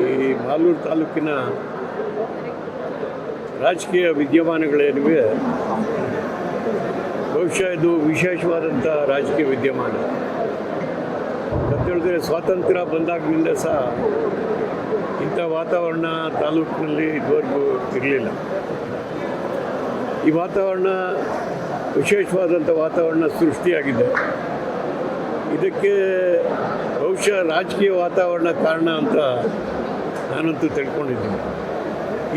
ಈ ಮಾಲೂರು ತಾಲೂಕಿನ ರಾಜಕೀಯ ವಿದ್ಯಮಾನಗಳೇನಿವೆ ಬಹುಶಃ ಇದು ವಿಶೇಷವಾದಂಥ ರಾಜಕೀಯ ವಿದ್ಯಮಾನ. ಅಂತ ಸ್ವಾತಂತ್ರ್ಯ ಬಂದಾಗಿನಿಂದ ಸಹ ಇಂಥ ವಾತಾವರಣ ತಾಲೂಕಿನಲ್ಲಿ ಇದುವರೆಗೂ ಇರಲಿಲ್ಲ. ಈ ವಾತಾವರಣ ವಿಶೇಷವಾದಂಥ ವಾತಾವರಣ ಸೃಷ್ಟಿಯಾಗಿದೆ. ಇದಕ್ಕೆ ಬಹುಶಃ ರಾಜಕೀಯ ವಾತಾವರಣ ಕಾರಣ ಅಂತ ನಾನಂತೂ ತಿಳ್ಕೊಂಡಿದ್ದೀನಿ.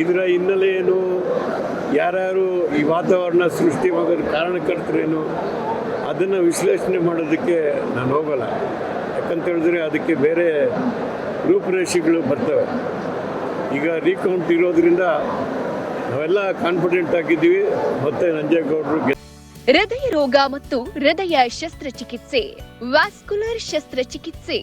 ಇದರ ಹಿನ್ನೆಲೆ ಏನು? ಯಾರ್ಯಾರು ಈ ವಾತಾವರಣ ಸೃಷ್ಟಿ ಸೃಷ್ಟಿಯಾಗೋದು ಕಾರಣಕರ್ತರೇನು? ಅದನ್ನು ವಿಶ್ಲೇಷಣೆ ಮಾಡೋದಕ್ಕೆ ನಾನು ಹೋಗಲ್ಲ. ಯಾಕಂತ ಹೇಳಿದ್ರೆ ಅದಕ್ಕೆ ಬೇರೆ ರೂಪುರೇಷೆಗಳು ಬರ್ತವೆ. ಈಗ ರೀಕೌಂಟ್ ಇರೋದ್ರಿಂದ ನಾವೆಲ್ಲ ಕಾನ್ಫಿಡೆಂಟ್ ಆಗಿದ್ದೀವಿ. ಮತ್ತೆ ನಂಜೇಗೌಡರು ಹೃದಯ ರೋಗ ಮತ್ತು ಹೃದಯ ಶಸ್ತ್ರಚಿಕಿತ್ಸೆ ವ್ಯಾಸ್ಕುಲರ್ ಶಸ್ತ್ರಚಿಕಿತ್ಸೆ.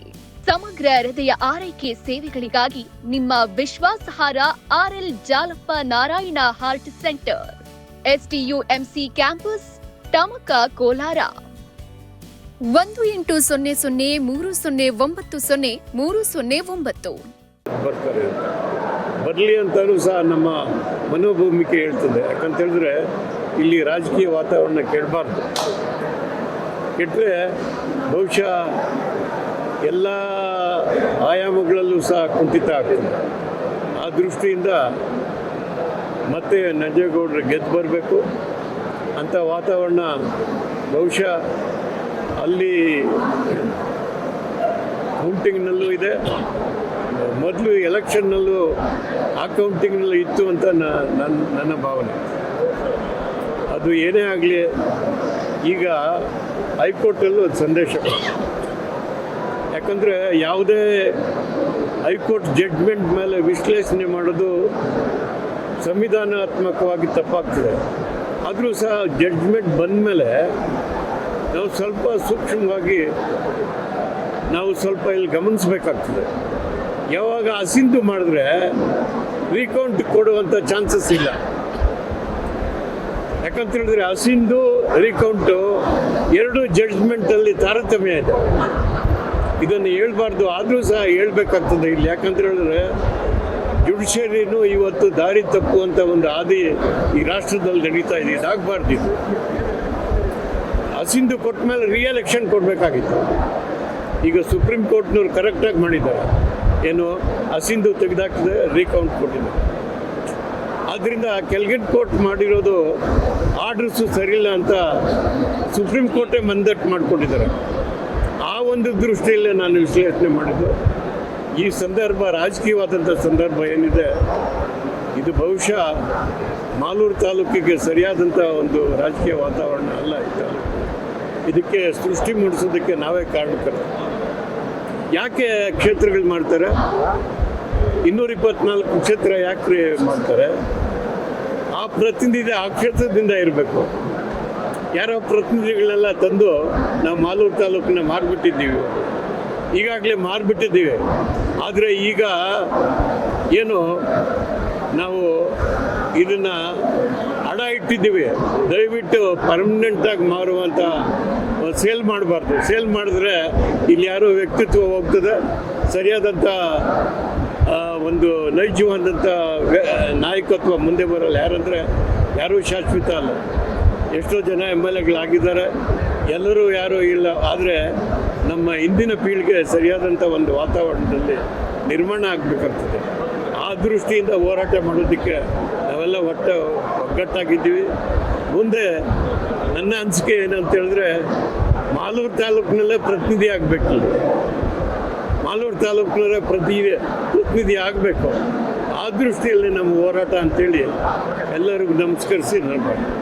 ಸಮಗ್ರ ಹೃದಯ ಆರೈಕೆ ಸೇವೆಗಳಿಗಾಗಿ ನಿಮ್ಮ ವಿಶ್ವಾಸಾರ್ಹ RL Jalappa Narayana heart centre. STUMC campus, Tamaka Kolar. ಒಂದು ಎಂಟು ಸೊನ್ನೆ ಸೊನ್ನೆ ಮೂರು ಸೊನ್ನೆ ಒಂಬತ್ತು ಸೊನ್ನೆ ಮೂರು ಸೊನ್ನೆ ಒಂಬತ್ತು. ಬರಲಿ ಅಂತಲೂ ಸಹ ನಮ್ಮ ಮನೋಭೂಮಿಕೆ ಹೇಳ್ತದೆ. ಯಾಕಂತ ಹೇಳಿದ್ರೆ ಇಲ್ಲಿ ರಾಜಕೀಯ ವಾತಾವರಣ ಕೆಡಬಾರ್ದು. ಕೆಟ್ಟರೆ ಬಹುಶಃ ಎಲ್ಲ ಆಯಾಮಗಳಲ್ಲೂ ಸಹ ಕುಂಠಿತ ಆಗ್ತದೆ. ಆ ದೃಷ್ಟಿಯಿಂದ ಮತ್ತೆ ನಂಜೇಗೌಡರು ಗೆದ್ದು ಬರಬೇಕು. ಅಂಥ ವಾತಾವರಣ ಬಹುಶಃ ಅಲ್ಲಿ ಕೌಂಟಿಂಗ್ನಲ್ಲೂ ಇದೆ. ಮೊದಲು ಎಲೆಕ್ಷನ್ನಲ್ಲೂ ಆ ಕೌಂಟಿಂಗ್ನಲ್ಲಿ ಇತ್ತು ಅಂತ ನನ್ನ ನನ್ನ ಭಾವನೆ. ಅದು ಏನೇ ಆಗಲಿ, ಈಗ ಹೈಕೋರ್ಟಲ್ಲೂ ಅದು ಸಂದೇಶ ಯಾಕಂದರೆ ಯಾವುದೇ ಹೈಕೋರ್ಟ್ ಜಡ್ಜ್ಮೆಂಟ್ ಮೇಲೆ ವಿಶ್ಲೇಷಣೆ ಮಾಡೋದು ಸಂವಿಧಾನಾತ್ಮಕವಾಗಿ ತಪ್ಪಾಗ್ತದೆ. ಆದರೂ ಸಹ ಜಡ್ಜ್ಮೆಂಟ್ ಬಂದ ಮೇಲೆ ನಾವು ಸ್ವಲ್ಪ ಸೂಕ್ಷ್ಮವಾಗಿ ನಾವು ಸ್ವಲ್ಪ ಇಲ್ಲಿ ಗಮನಿಸಬೇಕಾಗ್ತದೆ. ಯಾವಾಗ ಅಸಿಂಧು ಮಾಡಿದ್ರೆ ರೀಕೌಂಟ್ ಕೊಡುವಂಥ ಚಾನ್ಸಸ್ ಇಲ್ಲ. ಯಾಕಂತ ಹೇಳಿದ್ರೆ ಅಸಿಂಧು ರೀಕೌಂಟು ಎರಡು ಜಡ್ಜ್ಮೆಂಟಲ್ಲಿ ತಾರತಮ್ಯ ಇದೆ. ಇದನ್ನು ಹೇಳ್ಬಾರ್ದು, ಆದರೂ ಸಹ ಹೇಳ್ಬೇಕಾಗ್ತದೆ ಇಲ್ಲಿ. ಯಾಕಂತ ಹೇಳಿದ್ರೆ ಜುಡಿಷಿಯರಿನೂ ಇವತ್ತು ದಾರಿ ತಪ್ಪುವಂಥ ಒಂದು ಹಾದಿ ಈ ರಾಷ್ಟ್ರದಲ್ಲಿ ನಡೀತಾ ಇದೆ. ಇದಾಗಬಾರ್ದು ಇದು. ಹಸಿಂದು ಕೊಟ್ಟ ಮೇಲೆ ರಿಯಲೆಕ್ಷನ್ ಕೊಡಬೇಕಾಗಿತ್ತು. ಈಗ ಸುಪ್ರೀಂ ಕೋರ್ಟ್ನವ್ರು ಕರೆಕ್ಟಾಗಿ ಮಾಡಿದ್ದಾರೆ. ಏನು ಅಸಿಂಧು ತೆಗೆದಾಕಿದೆ ರೀಕೌಂಟ್ ಕೊಟ್ಟಿದ್ದಾರೆ. ಆದ್ದರಿಂದ ಕೆಲ್ಗೆಟ್ ಕೋರ್ಟ್ ಮಾಡಿರೋದು ಆರ್ಡರ್ಸು ಸರಿಯಿಲ್ಲ ಅಂತ ಸುಪ್ರೀಂ ಕೋರ್ಟೇ ಮಂದಟ್ಟು ಮಾಡಿಕೊಂಡಿದ್ದಾರೆ. ಒಂದು ದೃಷ್ಟಿಯಲ್ಲೇ ನಾನು ವಿಶ್ಲೇಷಣೆ ಮಾಡಿದ್ದು. ಈ ಸಂದರ್ಭ, ರಾಜಕೀಯವಾದಂಥ ಸಂದರ್ಭ ಏನಿದೆ, ಇದು ಬಹುಶಃ ಮಾಲೂರು ತಾಲೂಕಿಗೆ ಸರಿಯಾದಂಥ ಒಂದು ರಾಜಕೀಯ ವಾತಾವರಣ ಅಲ್ಲ ತಾಲೂಕು. ಇದಕ್ಕೆ ಸೃಷ್ಟಿ ಮೂಡಿಸೋದಕ್ಕೆ ನಾವೇ ಕಾರಣಕರ್ತರು. ಯಾಕೆ ಕ್ಷೇತ್ರಗಳು ಮಾಡ್ತಾರೆ? ಇನ್ನೂರ ಇಪ್ಪತ್ನಾಲ್ಕು ಕ್ಷೇತ್ರ ಯಾಕೆ ಮಾಡ್ತಾರೆ? ಆ ಪ್ರತಿನಿಧಿ ಆ ಕ್ಷೇತ್ರದಿಂದ ಇರಬೇಕು. ಯಾರೋ ಪ್ರತಿನಿಧಿಗಳೆಲ್ಲ ತಂದು ನಾವು ಮಾಲೂರು ತಾಲೂಕನ್ನ ಮಾರ್ಬಿಟ್ಟಿದ್ದೀವಿ. ಈಗಾಗಲೇ ಮಾರ್ಬಿಟ್ಟಿದ್ದೀವಿ. ಆದರೆ ಈಗ ಏನು ನಾವು ಇದನ್ನು ಹಣ ಇಟ್ಟಿದ್ದೀವಿ. ದಯವಿಟ್ಟು ಪರ್ಮನೆಂಟಾಗಿ ಮಾರುವಂಥ ಸೇಲ್ ಮಾಡಬಾರ್ದು. ಸೇಲ್ ಮಾಡಿದ್ರೆ ಇಲ್ಲಿ ಯಾರೋ ವ್ಯಕ್ತಿತ್ವ ಹೋಗ್ತದೆ. ಸರಿಯಾದಂಥ ಒಂದು ನೈಜವಾದಂಥ ನಾಯಕತ್ವ ಮುಂದೆ ಬರಲ್ಲ. ಯಾರಂದರೆ ಯಾರೂ ಶಾಶ್ವತ ಅಲ್ಲ. ಎಷ್ಟೋ ಜನ ಎಂ ಎಲ್ ಎಗಳಾಗಿದ್ದಾರೆ ಎಲ್ಲರೂ ಯಾರೂ ಇಲ್ಲ. ಆದರೆ ನಮ್ಮ ಇಂದಿನ ಪೀಳಿಗೆ ಸರಿಯಾದಂಥ ಒಂದು ವಾತಾವರಣದಲ್ಲಿ ನಿರ್ಮಾಣ ಆಗಬೇಕಾಗ್ತದೆ. ಆ ದೃಷ್ಟಿಯಿಂದ ಹೋರಾಟ ಮಾಡೋದಕ್ಕೆ ನಾವೆಲ್ಲ ಒಟ್ಟ ಒಗ್ಗಟ್ಟಾಗಿದ್ದೀವಿ. ಮುಂದೆ ನನ್ನ ಅನಿಸಿಕೆ ಏನಂತ ಹೇಳಿದ್ರೆ, ಮಾಲೂರು ತಾಲೂಕಿನಲ್ಲೇ ಪ್ರತಿನಿಧಿ ಆಗಬೇಕು. ಮಾಲೂರು ತಾಲೂಕಿನಲ್ಲೇ ಪ್ರತಿ ಪ್ರತಿನಿಧಿ ಆಗಬೇಕು. ಆ ದೃಷ್ಟಿಯಲ್ಲಿ ನಮ್ಮ ಹೋರಾಟ ಅಂತೇಳಿ ಎಲ್ಲರಿಗೂ ನಮಸ್ಕರಿಸಿ ನಾನು